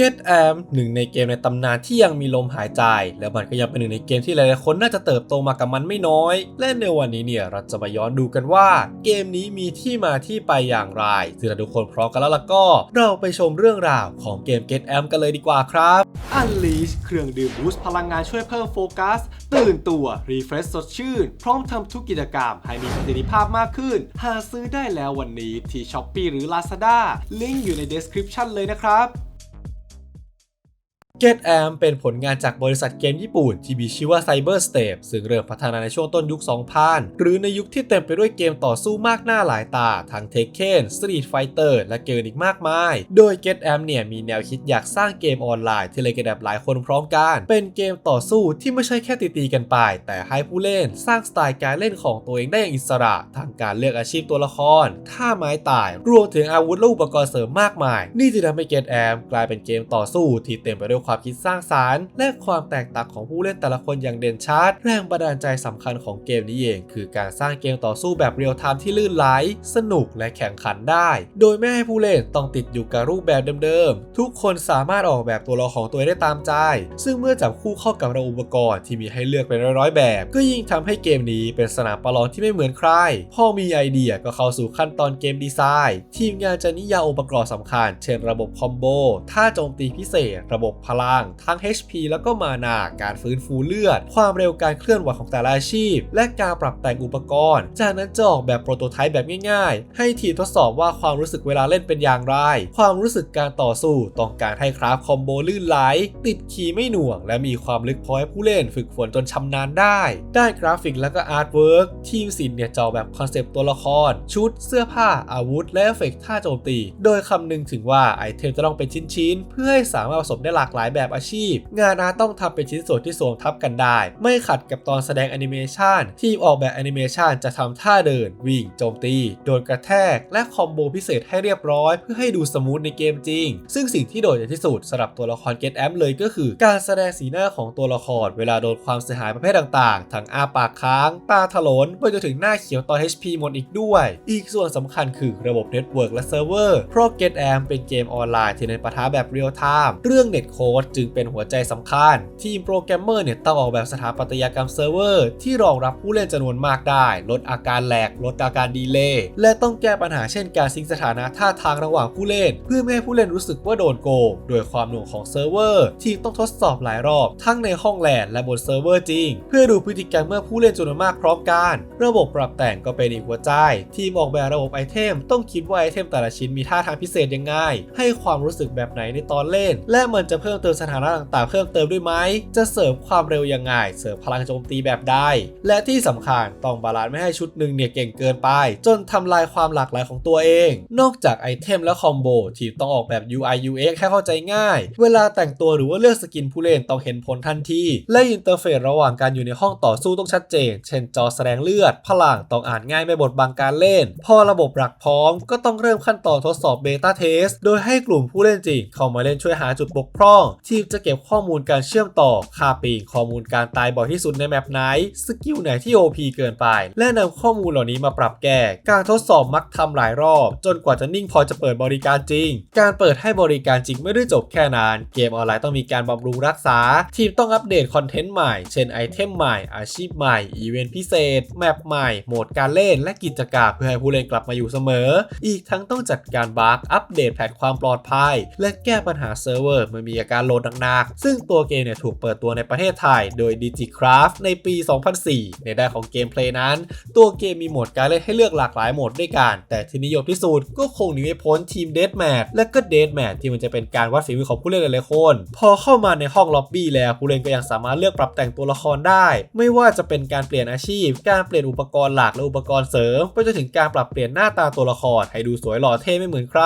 Get Am หนึ่งในเกมในตำนานที่ยังมีลมหายใจ และมันก็ยังเป็นหนึ่งในเกมที่หลายๆคนน่าจะเติบโตมากับมันไม่น้อย และในวันนี้เนี่ยเราจะมาย้อนดูกันว่า เกมนี้มีที่มาที่ไปอย่างไรซึ่งถ้าทุกคนพร้อมกันแล้วล่ะก็ เราไปชมเรื่องราวของเกม Get Am กันเลยดีกว่าครับ Unleash เครื่องดื่มบูสต์พลังงานช่วยเพิ่มโฟกัส ตื่นตัว รีเฟรชสดชื่น พร้อมทำทุกกิจกรรมให้มีประสิทธิภาพมากขึ้น หาซื้อได้แล้ววันนี้ที่ Shopee หรือ Lazada ลิงก์อยู่ใน description เลยนะครับ Get Am เป็นผลงานจากบริษัทเกมญี่ปุ่น ที่มีชื่อว่า Cyber Step ซึ่งเริ่มพัฒนาในช่วงต้นยุค 2000 หรือในยุคที่เต็มไปด้วยเกมต่อสู้มากหน้าหลายตา ทั้ง Tekken Street Fighter และเกมอีกมากมาย โดย Get Am เนี่ยมีแนวคิดอยากสร้างเกมออนไลน์ที่เล่นกันแบบหลายคนพร้อมกัน เป็นเกมต่อสู้ที่ไม่ใช่แค่ตีตีๆกันไป แต่ให้ผู้เล่นสร้างสไตล์การเล่นของตัวเองได้อย่างอิสระ ทางการเลือกอาชีพตัวละครท่าไม้ตาย รวมถึงอาวุธและอุปกรณ์เสริมมากมาย นี่จึงทำให้ Get Am กลายเป็นเกมต่อสู้ที่เต็มไปด้วยความคิดสร้างสรรค์และความแตกต่างของผู้เล่นแต่ละคนอย่างเด่นชัด แรงบันดาลใจสำคัญของเกมนี้เอง คือการสร้างเกมต่อสู้แบบเรียลไทม์ที่ลื่นไหล สนุกและแข่งขันได้ โดยไม่ให้ผู้เล่นต้องติดอยู่กับรูปแบบเดิมๆ ทุกคนสามารถออกแบบตัวละครของตัวเองได้ตามใจ ซึ่งเมื่อจับคู่เข้ากับระอุปกรณ์ที่มีให้เลือกเป็นร้อยๆแบบ ก็ยิ่งทำให้เกมนี้เป็นสนามประลองที่ไม่เหมือนใคร พอมีไอเดียก็เข้าสู่ขั้นตอนเกมดีไซน์ ทีมงานจะนิยามองค์ประกอบสำคัญ เช่น ระบบคอมโบท่าโจมตีพิเศษ ระบบพลังทั้ง HP แล้วก็มานาการฟื้นฟูเลือด ความเร็วการเคลื่อนไหวของแต่ละอาชีพ และการปรับแต่งอุปกรณ์ จากนั้นจะออกแบบโปรโตไทป์แบบง่ายๆ ให้ทีมทดสอบว่าความรู้สึกเวลาเล่นเป็นอย่างไร ความรู้สึกการต่อสู้ต้องการให้คราฟคอมโบลื่นไหล ติดคีย์ไม่หน่วง และมีความลึกพอให้ผู้เล่นฝึกฝนจนชำนาญได้ ได้กราฟิกและก็อาร์ตเวิร์กทีมศิลป์เนี่ยจอแบบคอนเซปต์ตัวละคร ชุด เสื้อผ้า อาวุธ และเอฟเฟกต์ท่าโจมตี โดยคำนึงถึงว่าไอเทมจะต้องเป็นชิ้นๆ เพื่อให้สามารถผสมได้หลากหลายายแบบอาชีพ งานอาร์ตต้องทำเป็นชิ้นส่วนที่สวมทับกันได้ ไม่ขัดกับตอนแสดงแอนิเมชันทีมออกแบบแอนิเมชันจะทำท่าเดิน วิ่ง โจมตี โดนกระแทก และคอมโบพิเศษให้เรียบร้อย เพื่อให้ดูสมูทในเกมจริง ซึ่งสิ่งที่โดดเด่นที่สุดสำหรับตัวละคร Get Amp เลยก็คือ การแสดงสีหน้าของตัวละคร เวลาโดนความเสียหายประเภทต่างๆ ทั้งอ้าปากค้างตาถลนไปจนถึงหน้าเขียวตอน HP หมดอีกด้วย อีกส่วนสำคัญคือระบบเน็ตเวิร์กและเซิร์ฟเวอร์เพราะ Get Amp เป็นเกมออนไลน์ที่เน้นปะทะแบบเรียลไทม์เรื่องเน็ตโคดจึงเป็นหัวใจสำคัญ ทีมโปรแกรมเมอร์เนี่ยต้องออกแบบสถาปัตยกรรมเซิร์ฟเวอร์ที่รองรับผู้เล่นจำนวนมากได้ ลดอาการแหลก ลดอาการดีเลย์และต้องแก้ปัญหาเช่นการซิงสถานะท่าทางระหว่างผู้เล่น เพื่อไม่ให้ผู้เล่นรู้สึกว่าโดนโกงโดยความหน่วงของเซิร์ฟเวอร์ทีมต้องทดสอบหลายรอบทั้งในห้องแลนและบนเซิร์ฟเวอร์จริง เพื่อดูพฤติกรรมเมื่อผู้เล่นจำนวนมากพร้อมกัน ระบบปรับแต่งก็เป็นอีกหัวใจ ทีมออกแบบระบบไอเทม ต้องคิดว่าไอเทมแต่ละชิ้นมีท่าทางพิเศษยังไงให้ความรู้สึกแบบไหนในตอนเล่น และมันจะเพิ่มเติมสถานะต่างๆ เพิ่มเติมด้วยไหม จะเสริมความเร็วยังไง เสริมพลังโจมตีแบบใด และที่สำคัญต้องบาลานซ์ไม่ให้ชุดหนึ่งเนี่ยเก่งเกินไป จนทำลายความหลากหลายของตัวเอง นอกจากไอเทมและคอมโบทีมต้องออกแบบ UI UX ให้เข้าใจง่าย เวลาแต่งตัวหรือว่าเลือกสกินผู้เล่นต้องเห็นผลทันที และอินเทอร์เฟซระหว่างการอยู่ในห้องต่อสู้ต้องชัดเจน เช่นจอแสดงเลือด พลังต้องอ่านง่ายไม่บดบังการเล่น พอระบบหลักพร้อมก็ต้องเริ่มขั้นตอนทดสอบเบต้าเทส โดยให้กลุ่มผู้เล่นจริงเข้ามาเล่นช่วยหาจุดบกพร่องทีมจะเก็บข้อมูลการเชื่อมต่อค่าปิงข้อมูลการตายบ่อยที่สุดในแมปไหนสกิลไหนที่ OP เกินไป และนำข้อมูลเหล่านี้มาปรับแก้ การทดสอบมักทำหลายรอบ จนกว่าจะนิ่งพอจะเปิดบริการจริง การเปิดให้บริการจริงไม่ได้จบแค่นั้น เกมออนไลน์ต้องมีการบำรุงรักษา ทีมต้องอัปเดตคอนเทนต์ใหม่ เช่นไอเทมใหม่ อาชีพใหม่ อีเวนต์พิเศษ แมปใหม่ โหมดการเล่น และกิจกรรมเพื่อให้ผู้เล่นกลับมาอยู่เสมอ อีกทั้งต้องจัดการบั๊กอัปเดตแพทความปลอดภัย และแก้ปัญหาเซิร์ฟเวอร์เมื่อมีอาการโหลดหนักๆ ซึ่งตัวเกมเนี่ยถูกเปิดตัวในประเทศไทย โดย DigiCraft ในปี 2004 ในด้านของเกมเพลย์นั้น ตัวเกมมีโหมดการเล่นให้เลือกหลากหลายโหมดด้วยกัน แต่ที่นิยมที่สุดก็คงหนีไม่พ้นทีม Deathmatch และก็ Deathmatch ที่มันจะเป็นการวัดฝีมือของผู้เล่นหลายๆคน พอเข้ามาในห้องล็อบบี้แล้วผู้เล่นก็ยังสามารถเลือกปรับแต่งตัวละครได้ ไม่ว่าจะเป็นการเปลี่ยนอาชีพ การเปลี่ยนอุปกรณ์หลักและอุปกรณ์เสริมไปจนถึงการปรับเปลี่ยนหน้าตาตัวละครให้ดูสวยหล่อเท่ไม่เหมือนใคร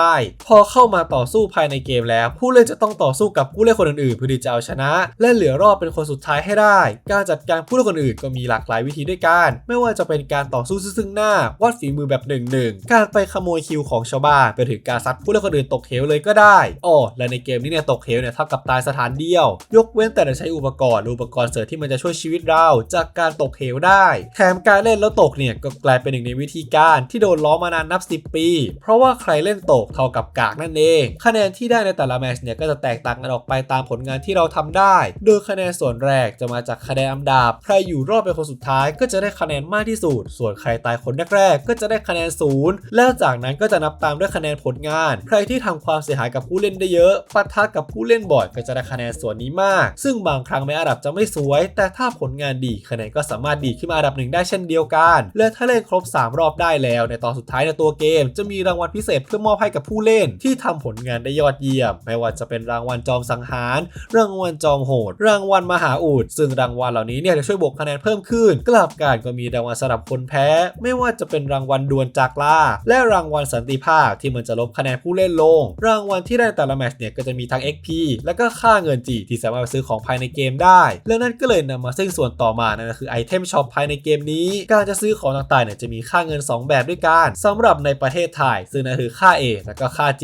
พอเข้ามาต่อสู้ภายในเกมแล้ว ผู้เล่นจะต้องต่อสู้กับผู้เล่นเล่นคนอื่นๆเพื่อที่จะเอาชนะ และเหลือรอบเป็นคนสุดท้ายให้ได้ การจัดการผู้เล่นคนอื่นก็มีหลากหลายวิธีด้วยกัน ไม่ว่าจะเป็นการต่อสู้ซึ่งหน้าวัดฝีมือแบบหนึ่งหนึ่งการไปขโมยคิวของชาวบ้านไปถึงการซัดผู้เล่นคนอื่นตกเหวเลยก็ได้อ๋อและในเกมนี้เนี่ยตกเหวเนี่ยเท่ากับตายสถานเดียว ยกเว้นแต่จะใช้อุปกรณ์อุปกรณ์เสริมที่มันจะช่วยชีวิตเรา จากการตกเหวได้ แถมการเล่นแล้วตกเนี่ยก็กลายเป็นหนึ่งในวิธีการที่โดนล้อมานานนับ 10 ปี เพราะว่าใครเล่นตกเท่ากับกากนั่นเอง คะแนนที่ได้ในแต่ละแมชเนี่ยก็จะแตกต่างกันออกไปตามผลงานที่เราทำได้ โดยคะแนนส่วนแรกจะมาจากคะแนนอันดับ ใครอยู่รอบเป็นคนสุดท้าย ก็จะได้คะแนนมากที่สุด ส่วนใครตายคนแรกๆก็จะได้คะแนนศูนย์แล้วจากนั้นก็จะนับตามด้วยคะแนนผลงาน ใครที่ทำความเสียหายกับผู้เล่นได้เยอะปะทะกับผู้เล่นบ่อยก็จะได้คะแนนส่วนนี้มาก ซึ่งบางครั้งแม้อันดับจะไม่สวย แต่ถ้าผลงานดีคะแนนก็สามารถดีขึ้นมาอันดับหนึ่งได้เช่นเดียวกัน และถ้าเล่นครบ 3 รอบได้แล้ว ในตอนสุดท้ายในตัวเกม จะมีรางวัลพิเศษเพื่อมอบให้กับผู้เล่นที่ทำผลงานได้ยอดเยี่ยม ไม่ว่าจะเป็นรางวัลจอมสังหาร รางวัลจอมโหด รางวัลมหาอุดซึ่งรางวัลเหล่านี้เนี่ยจะช่วยบวกคะแนนเพิ่มขึ้น กลับกันก็มีรางวัลสำหรับคนแพ้ ไม่ว่าจะเป็นรางวัลดวลจากล่า และรางวัลสันติภาพที่มันจะลบคะแนนผู้เล่นลง รางวัลที่ได้แต่ละแมตช์เนี่ยก็จะมีทั้ง XP และก็ค่าเงินจีที่สามารถไปซื้อของภายในเกมได้ และนั่นก็เลยนำมาซึ่งส่วนต่อมานั่นก็คือไอเทมช็อปภายในเกมนี้ การจะซื้อของต่างๆเนี่ยจะมีค่าเงิน 2 แบบด้วยกันสำหรับในประเทศไทยซึ่งนั่นคือค่า A และก็ค่า G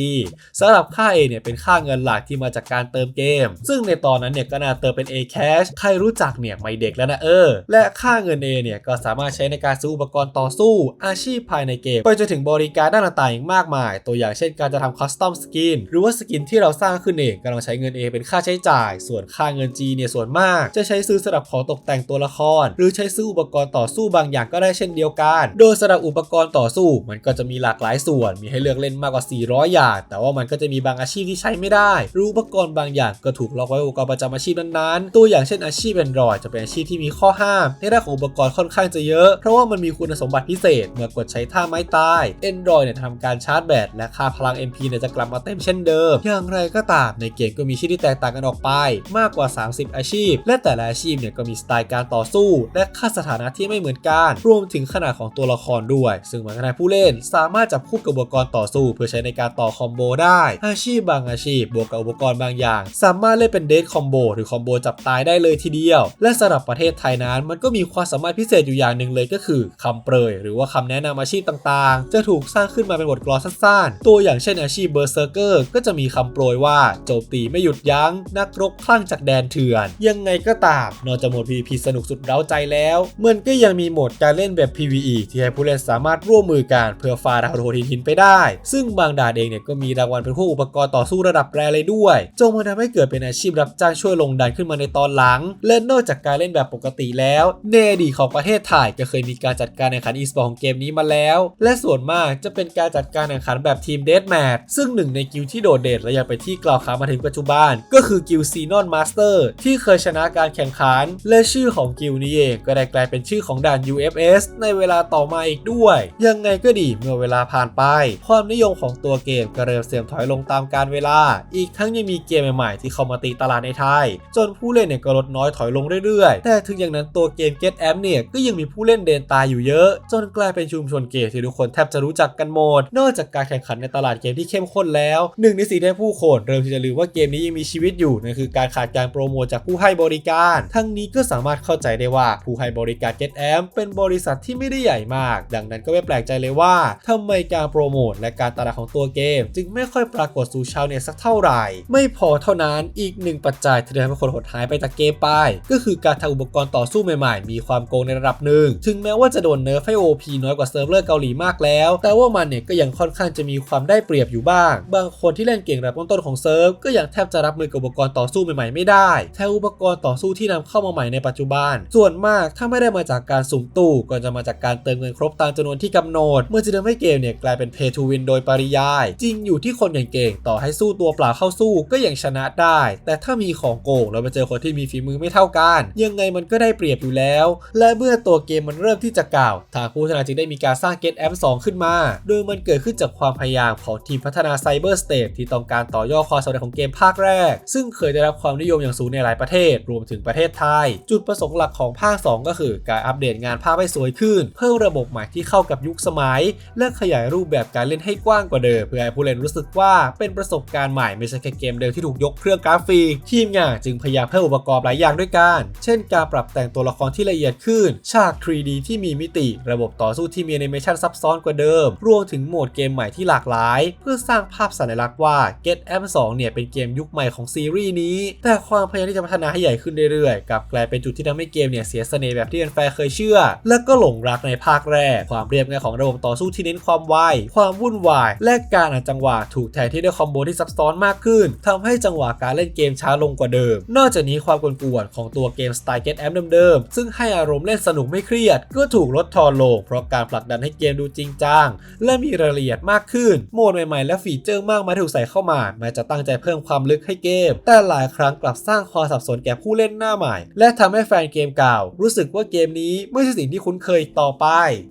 สำหรับค่า A เนี่ยเป็นค่าเงินหลักที่มาจากการเติมเกม ซึ่งในตอนนั้นเนี่ยก็น่าเติมเป็น A cash ใครรู้จักเนี่ยไม่เด็กแล้วนะเออ และค่าเงิน A เนี่ยก็สามารถใช้ในการซื้ออุปกรณ์ต่อสู้ อาชีพภายในเกม ไปจนถึงบริการด้านต่างๆอีกมากมาย ตัวอย่างเช่นการจะทำคัสตอมสกินหรือว่าสกินที่เราสร้างขึ้นเองก็ต้องใช้เงิน A เป็นค่าใช้จ่าย ส่วนค่าเงิน G เนี่ยส่วนมาก จะใช้ซื้อสำหรับของตกแต่งตัวละคร หรือใช้ซื้ออุปกรณ์ต่อสู้บางอย่างก็ได้เช่นเดียวกัน โดยสำหรับอุปกรณ์ต่อสู้ มันก็จะมีหลากหลายส่วน มีให้เลือกเล่นมากกว่า 400 อย่าง แต่ว่ามันก็จะมีบางอาชีพที่ใช้ไม่ได้ หรืออุปกรณ์บางอย่างก็ถูกล็อกไว้อุปกรณ์ประจำอาชีพนั้นๆ ตัวอย่างเช่นอาชีพ Android จะเป็นอาชีพที่มีข้อห้ามในด้านของอุปกรณ์ค่อนข้างจะเยอะ เพราะว่ามันมีคุณสมบัติพิเศษ เมื่อกดใช้ท่าไม้ตาย Android เนี่ยทำการชาร์จแบตและค่าพลัง MP เนี่ยจะกลับมาเต็มเช่นเดิม อย่างไรก็ตามในเกมก็มีชื่อที่แตกต่างกันออกไป มากกว่า 30 อาชีพ และแต่ละอาชีพเนี่ยก็มีสไตล์การต่อสู้ และค่าสถานะที่ไม่เหมือนกันรวมถึงขนาดของตัวละครด้วย ซึ่งมันก็ทำให้ผู้เล่น สามารถจับคู่กับอุปกรณ์ต่อสู้ เพื่อใช้ในการต่อคอมโบได้ อาชีพบางอาชีพบวกกับอุปกรณ์บางอย่างสามารถเล่นเป็นเดทคอมโบหรือคอมโบจับตายได้เลยทีเดียว และสำหรับประเทศไทยนั้น มันก็มีความสามารถพิเศษอยู่อย่างหนึ่งเลยก็คือคำเปรย หรือว่าคำแนะนำอาชีพต่างๆ จะถูกสร้างขึ้นมาเป็นบทกลอนสั้นๆ ตัวอย่างเช่นอาชีพเบอร์เซอร์เกอร์ก็จะมีคำโปรยว่าโจมตีไม่หยุดยัง้ง นักรบคลั่งจากแดนเถื่อน ยังไงก็ตามนอกจากโหมด PVP สนุกสุดเร้าใจแล้ว มันก็ยังมีโหมดการเล่นแบบ PVE ที่ให้ผู้เล่นสามารถร่วมมือกันเพื่อฟาดาวโททินไปได้ ซึ่งบางด่านเองเนี่ยก็มีรางวัลเป็นพวกอุปกรณ์ต่อสู้ระดับแรเลยด้วย จงมาทำให้เกิดเป็นอาชีพรับจ้างช่วยลงดันขึ้นมาในตอนหลังและนอกจากการเล่นแบบปกติแล้วในอดีตของประเทศไทยก็เคยมีการจัดการแข่งขันอีสปอร์ของเกมนี้มาแล้ว และส่วนมากจะเป็นการจัดการแข่งขันแบบทีมเดธแมทซึ่งหนึ่งในกิลด์ที่โดดเด่นและยังเป็นที่กล่าวขานมาถึงปัจจุบัน ก็คือกิลด์ซีนอนมาสเตอร์ที่เคยชนะการแข่งขัน และชื่อของกิลด์นี้เองก็ได้กลายเป็นชื่อของด่าน UFS ในเวลาต่อมาอีกด้วย ยังไงก็ดีเมื่อเวลาผ่านไป ความนิยมของตัวเกมก็เริ่มเสื่อมถอยลงตามกาลเวลา อีกทั้งยังมีเกมใหม่ๆที่เข้ามาตีตลาดในไทย จนผู้เล่นเนี่ยก็ลดน้อยถอยลงเรื่อยๆ แต่ถึงอย่างนั้นตัวเกม Get Amp เนี่ยก็ยังมีผู้เล่นเดนตายอยู่เยอะ จนกลายเป็นชุมชนเกมที่ทุกคนแทบจะรู้จักกันหมด นอกจากการแข่งขันในตลาดเกมที่เข้มข้นแล้วหนึ่งในสิ่งที่ผู้คนเริ่มที่จะลืมว่าเกมนี้ยังมีชีวิตอยู่นั่นคือการขาดการโปรโมทจากผู้ให้บริการ ทั้งนี้ก็สามารถเข้าใจได้ว่าผู้ให้บริการ Get Amp เป็นบริษัทที่ไม่ได้ใหญ่มาก ดังนั้นก็ไม่แปลกใจเลยว่าทำไมการโปรโมทและการตลาดของตัวเกม จึงไม่ค่อยปรากฏสู่ชาวเน็ตสักเท่าไหร่ ไม่พอเท่านั้น อีกหนึ่งปัจจัยที่ทำให้คนหดหายไปจากเกมไป ก็คือการทำอุปกรณ์ต่อสู้ใหม่ๆ มีความโกงในระดับหนึ่ง ถึงแม้ว่าจะโดนเนิร์ฟให้ OP น้อยกว่าเซิร์ฟเวอร์เกาหลีมากแล้ว แต่ว่ามันเนี่ยก็ยังค่อนข้างจะมีความได้เปรียบอยู่บ้าง บางคนที่เล่นเก่งระดับต้นๆของเซิร์ฟก็ยังแทบจะรับมือกับอุปกรณ์ต่อสู้ใหม่ๆไม่ได้แถมอุปกรณ์ต่อสู้ที่นำเข้ามาใหม่ในปัจจุบัน ส่วนมากถ้าไม่ได้มาจากการสุ่มตู้ก็จะมาจากการเติมเงินครบตามจำนวนที่กำหนด เมื่อจะทำให้เกมเนี่ยกลายเป็น pay to win โดยปริยาย จริงอยู่ที่คนอย่างเก่งต่อให้สู้ตัวเปล่าเข้าสู้ก็ยังชนะได้ แต่ถ้ามีของโกงแล้วมาเจอคนที่มีฝีมือไม่เท่ากัน ยังไงมันก็ได้เปรียบอยู่แล้ว และเมื่อตัวเกมมันเริ่มที่จะกล่าวทางผู้พัฒนาจึงได้มีการสร้าง Get Amp 2ขึ้นมา โดยมันเกิดขึ้นจากความพยายามของทีมพัฒนา Cyber State ที่ต้องการต่อยอดความสำเร็จของเกมภาคแรก ซึ่งเคยได้รับความนิยมอย่างสูงในหลายประเทศ รวมถึงประเทศไทย จุดประสงค์หลักของภาค 2 ก็คือการอัปเดตงานภาพให้สวยขึ้น เพิ่มระบบใหม่ที่เข้ากับยุคสมัย และขยายรูปแบบการเล่นให้กว้างกว่าเดิมเพื่อให้ผู้เล่นรู้สึกว่าเป็นประสบการณ์ใหม่ไม่ใช่แค่เกมเดิมที่ถูกยกเครื่องกราฟิก ทีมงานจึงพยายามเพิ่มอุปกรณ์หลายอย่างด้วยกัน เช่น การปรับแต่งตัวละครที่ละเอียดขึ้น ฉาก 3D ที่มีมิติ ระบบต่อสู้ที่มีแอนิเมชันซับซ้อนกว่าเดิม รวมถึงโหมดเกมใหม่ที่หลากหลาย เพื่อสร้างภาพสัญลักษณ์ว่า Get M 2เนี่ยเป็นเกมยุคใหม่ของซีรีส์นี้ แต่ความพยายามที่จะพัฒนาให้ใหญ่ขึ้นเรื่อยๆ กลับกลายเป็นจุดที่ทำให้เกมเนี่ยเสียเสน่ห์แบบที่แฟนๆเคยเชื่อ และก็หลงรักในภาคแรก ความเรียบง่ายของระบบต่อสู้ที่เน้นความไว ความวุ่นวาย และการอ่านจังหวะถูกแทนที่ด้วยคอมโบที่ซับซ้อนมากขึ้นทำให้จังหวะการเล่นเกมช้าลงกว่าเดิม นอกจากนี้ความกวนๆของตัวเกมสไตล์ Get M เดิมๆซึ่งให้อารมณ์เล่นสนุกไม่เครียด ก็ถูกลดทอนลง เพราะการผลักดันให้เกมดูจริงจังและมีรายละเอียดมากขึ้น โหมดใหม่ๆ และฟีเจอร์มากมายถูกใส่เข้ามาแม้จะตั้งใจเพิ่มความลึกให้เกม แต่หลายครั้งกลับสร้างความสับสนแก่ผู้เล่นหน้าใหม่ และทำให้แฟนเกมเก่า รู้สึกว่าเกมนี้ไม่ใช่สิ่งที่คุ้นเคยต่อไป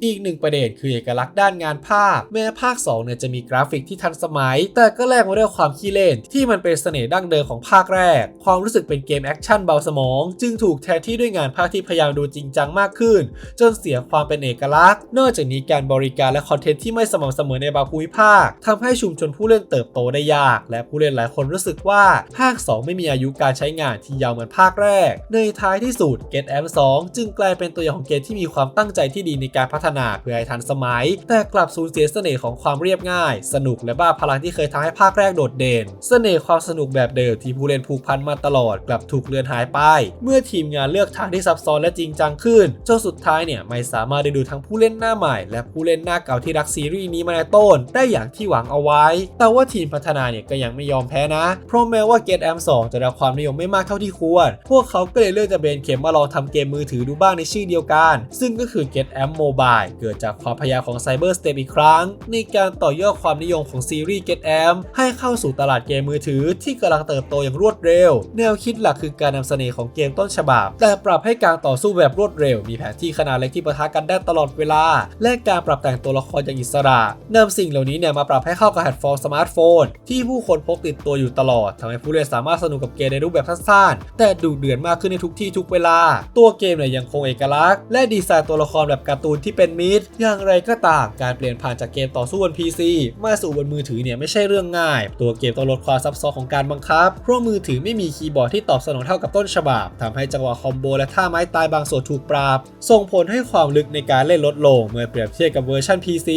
อีกหนึ่งประเด็นคือเอกลักษณ์ด้านงานภาพ แม้ภาค2เนี่ยจะมีกราฟิกที่ทันสมัย แต่ก็แลกมาด้วยความขี้เล่นที่มันเป็นเสน่ห์ดั้งเดิมของภาคแรก ความรู้สึกเป็นเกมแอคชั่นเบาสมอง จึงถูกแทนที่ด้วยงานภาพที่พยายามดูจริงจังมากขึ้น จนเสียความเป็นเอกลักษณ์ นอกจากนี้การบริการและคอนเทนต์ที่ไม่สม่ำเสมอในบางภูมิภาคทำให้ชุมชนผู้เล่นเติบโตได้ยาก และผู้เล่นหลายคนรู้สึกว่าภาค 2 ไม่มีอายุการใช้งานที่ยาวเหมือนภาคแรก ในท้ายที่สุด Get M 2จึงกลายเป็นตัวอย่างของเกมที่มีความตั้งใจที่ดีในการพัฒนาเพื่อให้ทันสมัย แต่กลับสูญเสียเสน่ห์ของความเรียบง่าย สนุกและบ้าพลังที่เคยทำให้ภาคแรกโดดเด่น เสน่ห์ความสนุกแบบเดิมที่ผู้เล่นผูกพันมาตลอดกลับถูกเลือนหายไป เมื่อทีมงานเลือกทางที่ซับซ้อนและจริงจังขึ้นจนสุดท้ายเนี่ยไม่สามารถได้ดูทั้งผู้เล่นหน้าใหม่ และผู้เล่นหน้าเก่าที่รักซีรีส์นี้มาในต้น ได้อย่างที่หวังเอาไว้ แต่ว่าทีมพัฒนาเนี่ยก็ยังไม่ยอมแพ้นะ เพราะแม้ว่า Get M 2จะได้ความนิยมไม่มากเท่าที่ควร พวกเขาก็เลยเลือกจะเบนเข็มมาลองทำเกมมือถือดูบ้างในชื่อเดียวกัน ซึ่งก็คือ Get M Mobile เกิดจากความพยายามของ Cyber Step อีกครั้ง ในการต่อยอดความนิยมของซีรีส์ Get M ให้เข้าสู่ตลาดเกมมือถือที่กำลังเติบโตอย่างรวดเร็ว แนวคิดหลักคือการนำเสน่ห์ของเกมต้นฉบับ แต่ปรับให้การต่อสู้แบบรวดเร็ว มีแผนที่ขนาดเล็กที่ปะทะกันได้ตลอดเวลา และการปรับแต่งตัวละครอย่างอิสระนำสิ่งเหล่านี้เนี่ยมาปรับให้เข้ากับแพลตฟอร์มสมาร์ทโฟน ที่ผู้คนพกติดตัวอยู่ตลอดทำให้ผู้เล่นสามารถสนุกกับเกมในรูปแบบสั้นๆแต่ดุเดือดมากขึ้นในทุกที่ทุกเวลา ตัวเกมเนี่ยยังคงเอกลักษณ์ และดีไซน์ตัวละครแบบการ์ตูนที่เป็นมิตร อย่างไรก็ตามการเปลี่ยนผ่านจากเกมต่อสู้บน PC มาสู่บนมือถือเนี่ยไม่ใช่เรื่องง่าย ตัวเกมต้องลดความซับซ้อนของการบังคับ เพราะมือถือไม่มีคีย์บอร์ดที่ตอบสนองเท่ากับต้นฉบับทำให้จังหวะคอมโบและท่าไม้ตายบางส่วนถูกปรับส่งผลให้ความลึกในการเล่นลดลง เมื่อเปรียบเทียบกับเวอร์ชัน PC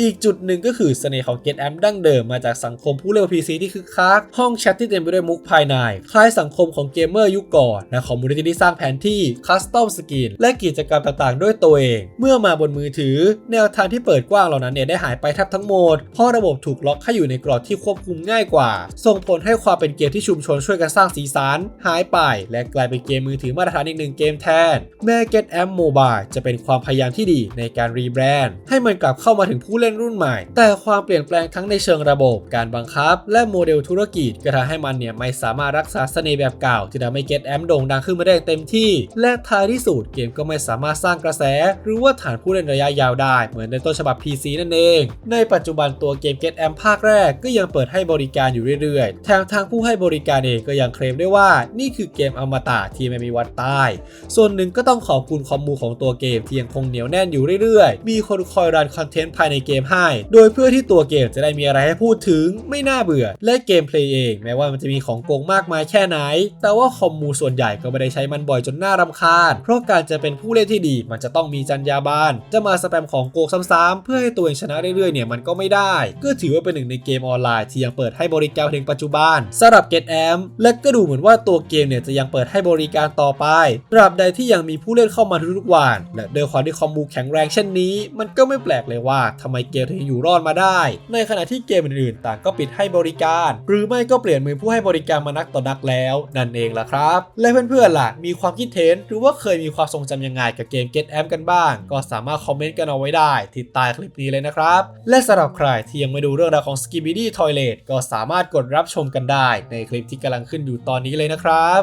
อีกจุดหนึ่งก็คือเสน่ห์ของ Get Amp ดั้งเดิมมาจากสังคมผู้เล่น PC ที่คึกคัก ห้องแชทที่เต็มไปด้วยมุกภายใน คล้ายสังคมของเกมเมอร์ยุคก่อนและคอมมูนิตี้ที่สร้างแผนที่คัสตอมสกินและกิจกรรมต่างๆ ด้วยตัวเอง เมื่อมาบนมือถือ แนวทางที่เปิดกว้างเหล่านั้นเนี่ยได้หายไปแทบทั้งหมดเพราะระบบถูกล็อกให้อยู่ในกรอบที่ควบคุมง่ายกว่า ส่งผลให้ความเป็นเกมที่ชุมชนช่วยกันสร้างสีสันหายไป และกลายเป็นเกมมือถือมาตรฐานอีกหนึ่งเกมแทน แม้ Get Amp Mobile จะเป็นความพยายามที่ดีในการรีแบรนด์ให้มันกลับเข้ามาถึงผู้เล่นรุ่นใหม่ แต่ความเปลี่ยนแปลงทั้งในเชิงระบบ การบังคับ และโมเดลธุรกิจก็ทำให้มันเนี่ยไม่สามารถรักษาเสน่ห์แบบเก่า ที่ทำให้ Get Amp โด่งดังขึ้นมาได้เต็มที่ และท้ายที่สุดเกมก็ไม่สามารถสร้างกระแส หรือว่าฐานผู้เล่นระยะยาวได้เหมือนในต้นฉบับ PC นั่นเอง ในปัจจุบันตัวเกม Get Amp ภาคแรกก็ยังเปิดให้บริการอยู่เรื่อยๆแถมทางผูู้้ให้บริการเองก็ยังเคลมได้ว่านี่คือเกมอมตะที่ไม่มีวันตาย ส่วนหนึ่งก็ต้องขอบคุณคอมมูของตัวเกมที่ยังคงเหนียวแน่นอยู่เรื่อยๆ มีคนคอยรันคอนเทนต์ภายในเกมให้ โดยเพื่อที่ตัวเกมจะได้มีอะไรให้พูดถึง ไม่น่าเบื่อ และเกมเพลย์เองแม้ว่ามันจะมีของโกงมากมายแค่ไหน แต่ว่าคอมมูส่วนใหญ่ก็ไม่ได้ใช้มันบ่อยจนน่ารำคาญ เพราะการจะเป็นผู้เล่นที่ดีมันจะต้องมีจรรยาบรรณ จะมาสแปมของโกงซ้ำๆเพื่อให้ตัวเองชนะเรื่อยๆเนี่ยมันก็ไม่ได้ ก็ถือว่าเป็นหนึ่งในเกมออนไลน์ที่ยังเปิดให้บริการถึงปัจจุบันสำหรับ Get Amp และก็ดูเหมือนว่าตัวเกมเนี่ยจะยังเปิดให้บริการต่อไปตราบใดที่ยังมีผู้เล่นเข้ามาทุกๆวัน และโดยความที่คอมมูแข็งแรงเช่นนี้ มันก็ไม่แปลกเลยว่าทำไมเกมถึงอยู่รอดมาได้ ในขณะที่เกมอื่นๆ ต่างก็ปิดให้บริการ หรือไม่ก็เปลี่ยนมือผู้ให้บริการมานักต่อนักแล้ว นั่นเองล่ะครับ และเพื่อนๆล่ะ มีความคิดเห็นหรือว่าเคยมีความทรงจำยังไงกับเกม Get Amp กันบ้าง ก็สามารถคอมเมนต์กันเอาไว้ได้ที่ใต้คลิปนี้เลยนะครับและสำหรับใครที่ยังไม่ดูเรื่องราวของ Skibidi Toilet ก็สามารถกดรับชมกันได้ในคลิปที่กำลังขึ้นอยู่ตอนนี้เลยนะครับ